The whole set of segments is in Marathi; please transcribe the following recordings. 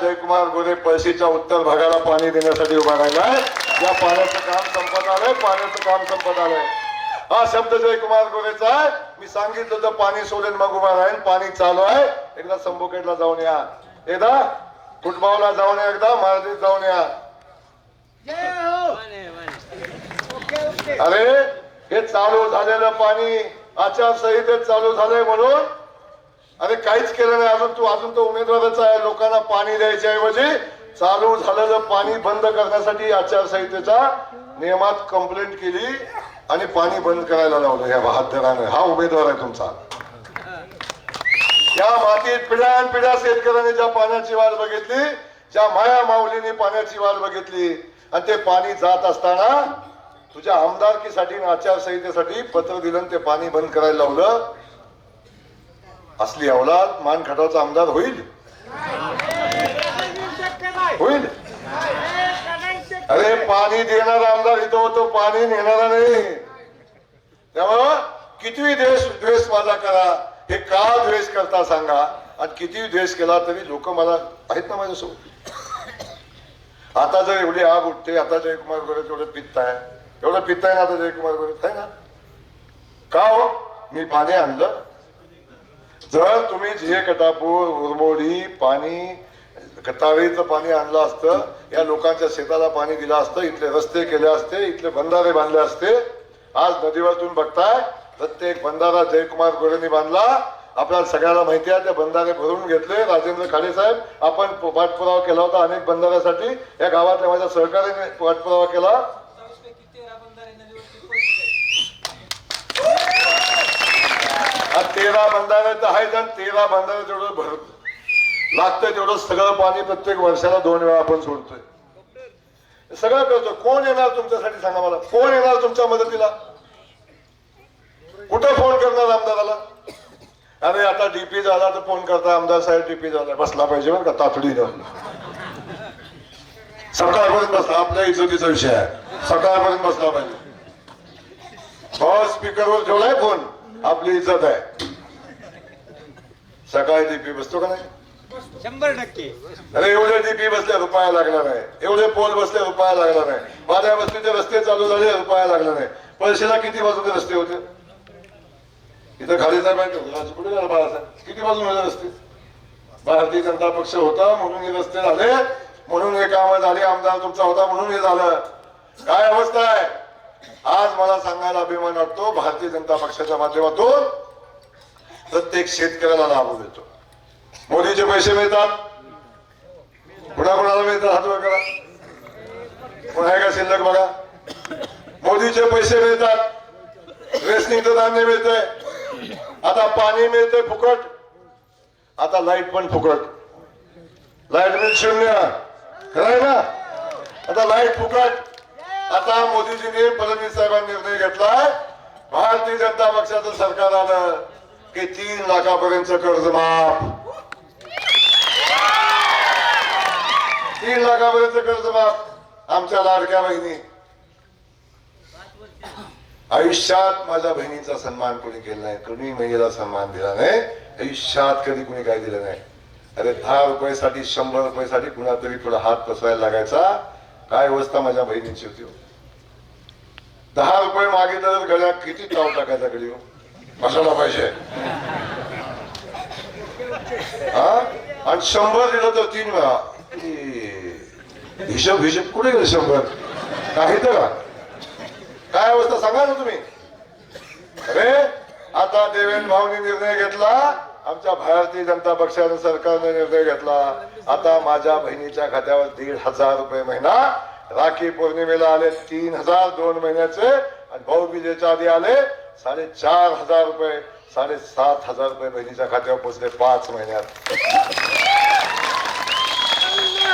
जयकुमार गोरे पळशीच्या उत्तर भागाला पाणी देण्यासाठी उभा राहिला या पाण्याचं काम संपत आलंय पाण्याचं काम संपत आलंय. हा शब्द जयकुमार गोरेचा आहे. मी सांगितलं तर पाणी सोडेल मग उभा राहील पाणी चालू आहे. एकदा संभोकेटला जाऊन या. एकदा फुटबॉलला जाऊन या एकदा मारतीत जाऊन या. अरे हे चालू झालेलं पाणी आचारसंहितेत चालू झालंय म्हणून. अरे काहीच केलं नाही. अजून तू अजून तो उमेदवारच आहे. लोकांना पाणी द्यायच्या ऐवजी चालू झालेलं पाणी बंद करण्यासाठी आचारसंहितेच्या नियमात कंप्लेंट केली आणि पाणी बंद करायला लावलं या बहादरानं. हा उमेदवार आहे तुमचा. या मातीत पिढ्यान पिढ्या शेतकऱ्यांनी ज्या पाण्याची वाट बघितली ज्या माया माऊलीने पाण्याची वाट बघितली आणि ते पाणी जात असताना तुझ्या आमदारकीसाठी आचारसंहितेसाठी पत्र दिलं आणि ते पाणी बंद करायला लावलं. असली अवलाद मान खटावचा आमदार होईल? होईल? अरे पाणी देणारा आमदार इथं होतो पाणी नेणारा नाही. त्यामुळं किती द्वेष द्वेष माझा करा. हे का द्वेष करता सांगा? आणि किती द्वेष केला तरी लोक मला आहेत ना माझ्यासोबत? आता जर एवढी आग उठते आता जयकुमार गोरे एवढं पित्त आहे. एवढं पित्त आहे ना आता जयकुमार गोरे आहे ना? का हो? मी पाणी आणलं. जर तुम्ही झे कटापूर उरमोडी पाणी कताळीचं पाणी आणलं असतं या लोकांच्या शेताला पाणी दिलं असतं इथले रस्ते केले असते इथले बंधारे बांधले असते आज नदीवरतून बघताय प्रत्येक बंधारा जयकुमार गोरेंनी बांधला. आपल्याला सगळ्याला माहिती आहे ते बंधारे भरून घेतले. राजेंद्र खाडे साहेब आपण पाठपुरावा केला होता अनेक बंधाऱ्यासाठी या गावातल्या माझ्या सहकार्याने पाठपुरावा केला आणि तेरा बंधारे तर आहेत तेरा बंधारे तेवढं भरत लागतंय तेवढं सगळं पाणी प्रत्येक वर्षाला दोन वेळा आपण सोडतोय. सगळं करतो. कोण येणार तुमच्यासाठी सांगा मला? कोण येणार तुमच्या मदतीला? कुठं फोन करणार आमदाराला? अरे आता डीपी झाला तर फोन करता. आमदार साहेब डीपी झाला. बसला पाहिजे बरं का? तातडीनं. सकाळपर्यंत बसला. आपल्या इज्जतीचा विषय आहे. सकाळपर्यंत बसला पाहिजे. हो स्पीकरवर ठेवलाय फोन आपली इज्जत आहे. सकाळी डीपी बसतो का नाही? शंभर टक्के. अरे एवढे डीपी बसले रुपया लागणार आहे. एवढे पोल बसले रुपया लागणार आहे. माझ्या वस्तीचे रस्ते चालू झाले रुपया लागणार नाही पैशाला किती बाजूचे रस्ते होते? इथं खाली साहेब कुठे झाला बाळासाहेब? किती बाजूने होते रस्ते? भारतीय जनता पक्ष होता म्हणून हे रस्ते झाले. म्हणून हे काम झाली आमदार तुमचा होता म्हणून हे झालं. काय अवस्था आहे? आज मला सांगायला अभिमान वाटतो भारतीय जनता पक्षाच्या माध्यमातून प्रत्येक शेतकऱ्याला लाभ देतो. मोदीचे पैसे मिळतात. कुणा कुणाला मिळतात? हात करा. कोण आहे का शिल्लक बघा? मोदीचे पैसे मिळतात. रेशनिंगचं धान्य मिळतंय. आता पाणी मिळतंय फुकट. आता लाइट पण फुकट. लाइट बिल शून्य. खरंय ना? आता लाइट फुकट. आता मोदीजीने फडणवीस साहेबांनी निर्णय घेतलाय. भारतीय जनता पक्षाचं सरकार आलं. की तीन लाखापर्यंत कर्ज माफ. तीन लाखापर्यंत कर्ज माफ आमच्या लाडक्या बहिणी. आयुष्यात माझ्या बहिणीचा सन्मान कोणी केला नाही कोणी महिलेला सन्मान दिला नाही आयुष्यात कधी कोणी काय दिलं नाही. अरे दहा रुपयासाठी शंभर रुपयासाठी कुणातरी थोडा हात पसरायला लागायचा काय अवस्था माझ्या बहिणींची होती हो. दहा रुपये मागे तर गळ्यात किती ताव टाकायचा गडी हो बसायला पाहिजे हा? आणि शंभर दिलं तर तीन वेळा. हिशोब हिशोब कुठे गेले शंभर? काही तर. काय अवस्था सांगा ना तुम्ही? अरे आता देवेंद्र भाऊनी निर्णय घेतला आमच्या भारतीय जनता पक्षाने सरकारने निर्णय घेतला. आता माझ्या बहिणीच्या खात्यावर दीड हजार रुपये महिना राखी पौर्णिमेला आले तीन हजार दोन महिन्याचे आणि भाऊ विजेच्या आधी आले साडेचार हजार रुपये साडेसात हजार रुपये बहिणीच्या खात्यावर पोचले पाच महिन्यात.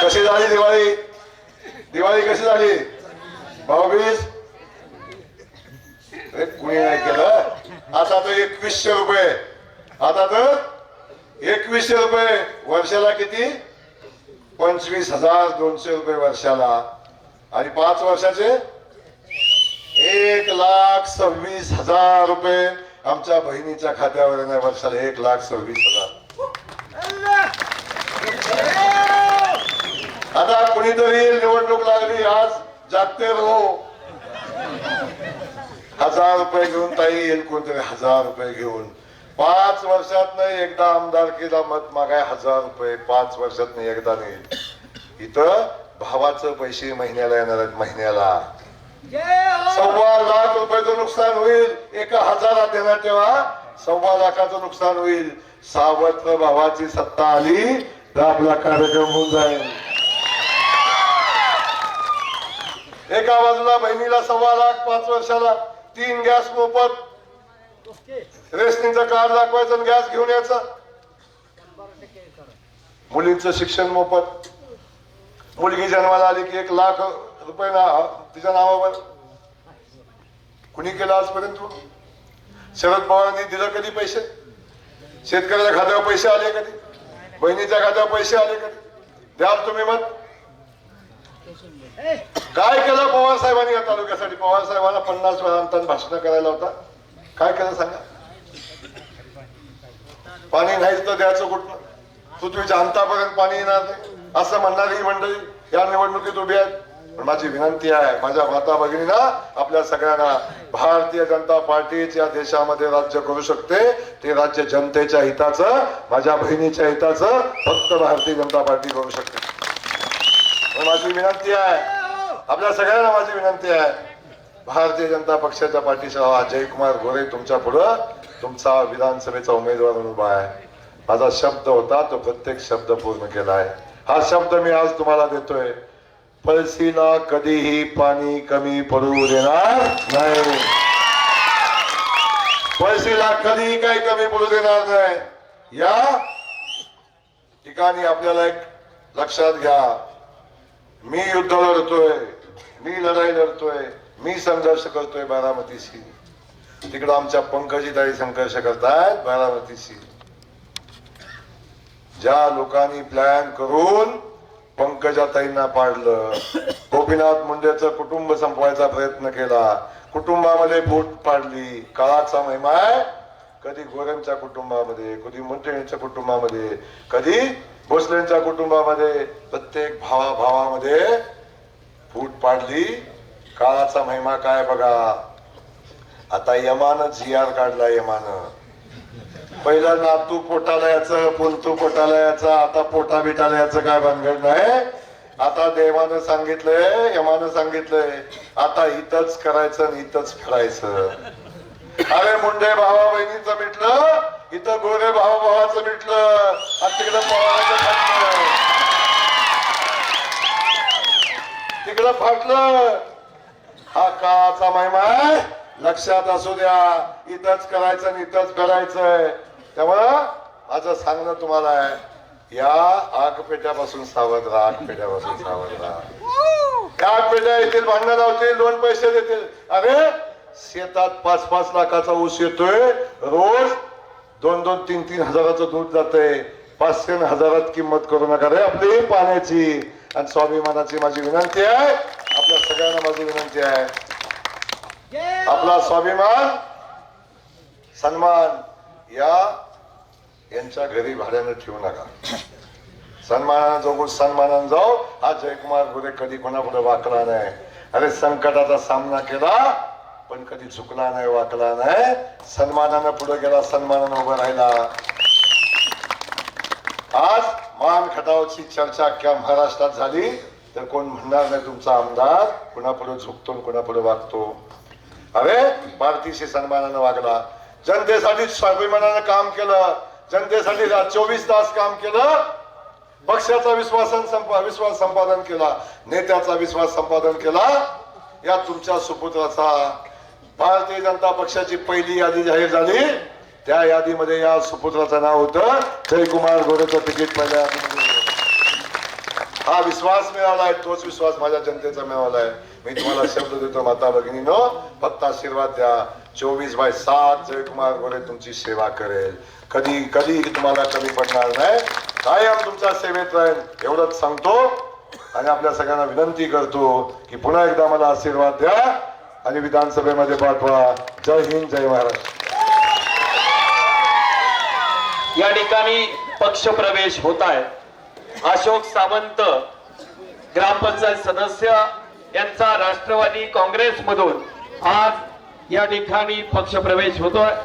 कशी झाली दिवाळी? दिवाळी कशी झाली? भाऊबीज? कुणी नाही केलं? आता तर एकवीसशे रुपये. आता तर एकवीसशे रुपये वर्षाला किती? पंचवीस हजार दोनशे रुपये वर्षाला. आणि पाच वर्षाचे? एक लाख सव्वीस हजार रुपये आमच्या बहिणीच्या खात्यावर येणार वर्षाला एक लाख सव्वीस हजार. कुणीतरी निवडणूक लागली आज जागते हो हजार रुपये घेऊन ताई येईल कोणतरी हजार रुपये घेऊन. पाच वर्षात नाही एकदा आमदारकीला मत मागाय हजार रुपये. पाच वर्षात नाही एकदा नाही. इथं भावाचं पैसे महिन्याला येणार आहेत महिन्याला. हो! सव्वा लाख रुपयाचं नुकसान होईल. एका हजारात देण्यात तेव्हा सव्वा लाखाचं नुकसान होईल. सावत्र भावाची सत्ता आली तर आपला कार्यक्रम होऊन जाईल. एका बाजूला बहिणीला सव्वा लाख पाच वर्षाला तीन गॅस मोफत. रेशनिंगचं कार्ड दाखवायचं आणि गॅस घेऊन यायचं. मुलींचं शिक्षण मोफत. मुलगी जन्माला आली की एक लाख रुपये ना तिच्या नावावर. कुणी केलं आजपर्यंत शरद पवारांनी दिलं कधी पैसे? शेतकऱ्याच्या खात्यावर पैसे आले कधी? बहिणीच्या खात्यावर पैसे आले कधी? द्याल तुम्ही मत? काय केलं पवार साहेबांनी या तालुक्यासाठी? पवार साहेबांना पन्नास वेळांतर भाषण करायला होता. काय केलं सांगा? पाणी नाहीच तर द्यायचं कुठलं पृथ्वीच्या अंतापर्यंत पाणी येणार नाही. असं म्हणणारी ही मंडळी या निवडणुकीत उभी आहेत. पण माझी विनंती आहे माझ्या माता भगिनीला आपल्या सगळ्यांना भारतीय जनता पार्टी ज्या देशामध्ये राज्य करू शकते. ते राज्य जनतेच्या हिताचं माझ्या बहिणीच्या हिताचं फक्त भारतीय जनता पार्टी करू शकते. पण माझी विनंती आहे आपल्या सगळ्यांना माझी विनंती आहे भारतीय जनता पक्षाच्या पाठीशी राहा. जयकुमार गोरे तुमच्या पुढं तुमचा विधानसभेचा उमेदवार म्हणून उभा आहे. माझा शब्द होता तो प्रत्येक शब्द पूर्ण केला आहे. हा शब्द मी आज तुम्हाला देतोय. पळसीला कधीही पाणी कमी पडू देणार नाही. पळसीला कधीही काही कमी पडू देणार नाही. या ठिकाणी आपल्याला एक लक्षात घ्या. मी युद्ध लढतोय मी लढाई लढतोय मी संघर्ष करतोय बारामतीशी तिकडं आमच्या पंकजी ताई संघर्ष करतायत बारामतीशी ज्या लोकांनी प्लॅन करून पंकजाताईंना पाडलं. गोपीनाथ मुंडेचं कुटुंब संपवायचा प्रयत्न केला. कुटुंबामध्ये फूट पाडली. काळाचा महिमा आहे. कधी गोऱ्यांच्या कुटुंबामध्ये कधी मुंटेंच्या कुटुंबामध्ये कधी भोसलेंच्या कुटुंबामध्ये प्रत्येक भावा भावामध्ये फूट पाडली. काळाचा महिमा काय बघा? आता यमान झियार आर काढला यमान. पहिला नातू पोटाला याचं पुंतू पोटाला याचं आता पोटा बिटाला याचं काय भानगड नाही? आता देवानं सांगितलंय यमानं सांगितलंय आता इथंच करायचं आणि इथंच फिरायचं अरे मुंडे भावा बहिणीचं मिटलं इथं गोरे भावा भावाचं मिटलं आणि तिकडं पवाराचं तिकडं फाटलं. हा काचा महिमा लक्षात असू द्या इथंच करायचं आणि इथंच करायचंय त्यामुळं माझं सांगणं तुम्हाला आहे या आगपेट्यापासून सावध राहा आगपेट्यापासून सावध राहा. त्या आग येतील भांडणं लावतील दोन पैसे देतील. अरे शेतात पाच पाच लाखाचा ऊस येतोय रोज दोन दोन तीन तीन हजाराचं दूध जातंय. पाचशे हजारात किंमत करू नका. रे आपली पाण्याची. आणि स्वाभिमानाची माझी विनंती आहे आपल्या सगळ्यांना माझी विनंती आहे. आपला स्वाभिमान सन्मान या यांच्या घरी भाड्यानं ठेवू नका. सन्मानानं जगू सन्मानानं जाऊ. हा जयकुमार गोरे कधी कोणापुढे वाकला नाही. अरे संकटाचा सामना केला पण कधी चुकला नाही वाकला नाही. सन्मानानं पुढे गेला सन्मानानं उभा राहिला. आज मान खटावची चर्चा अख्ख्या महाराष्ट्रात झाली तर कोण म्हणणार नाही तुमचा आमदार? कुणापुढे झुकतो कुणापुढे वागतो? अरे भारतीशी सन्मानानं वागला. जनतेसाठी स्वाभिमानानं काम केलं जनतेसाठी चोवीस तास काम केलं पक्षाचा विश्वास संपा विश्वास संपादन केला नेत्याचा विश्वास संपादन केला. या तुमच्या सुपुत्राचा भारतीय जनता पक्षाची पहिली यादी जाहीर झाली. त्या यादीमध्ये या सुपुत्राचं नाव होतं जयकुमार गोरेचं तिकीट पहिल्या हा विश्वास मिळालाय तोच विश्वास माझ्या जनतेचा मिळालाय. मी तुम्हाला शब्द देतो माता भगिनीनो फक्त आशीर्वाद द्या. चोवीस बाय सात जयकुमार गोरे तुमची सेवा करेल. कधी कधी तुम्हाला कमी पडणार नाही. कायम तुमच्या सेवेत राहील एवढंच सांगतो. आणि आपल्या सगळ्यांना विनंती करतो की पुन्हा एकदा मला आशीर्वाद द्या आणि विधानसभेमध्ये पाठवा. जय हिंद जय महाराष्ट्र. या ठिकाणी पक्ष प्रवेश होत आहे. अशोक सावंत ग्रामपंचायत सदस्य यांचा राष्ट्रवादी काँग्रेस मधून आज या ठिकाणी पक्षप्रवेश होतोय.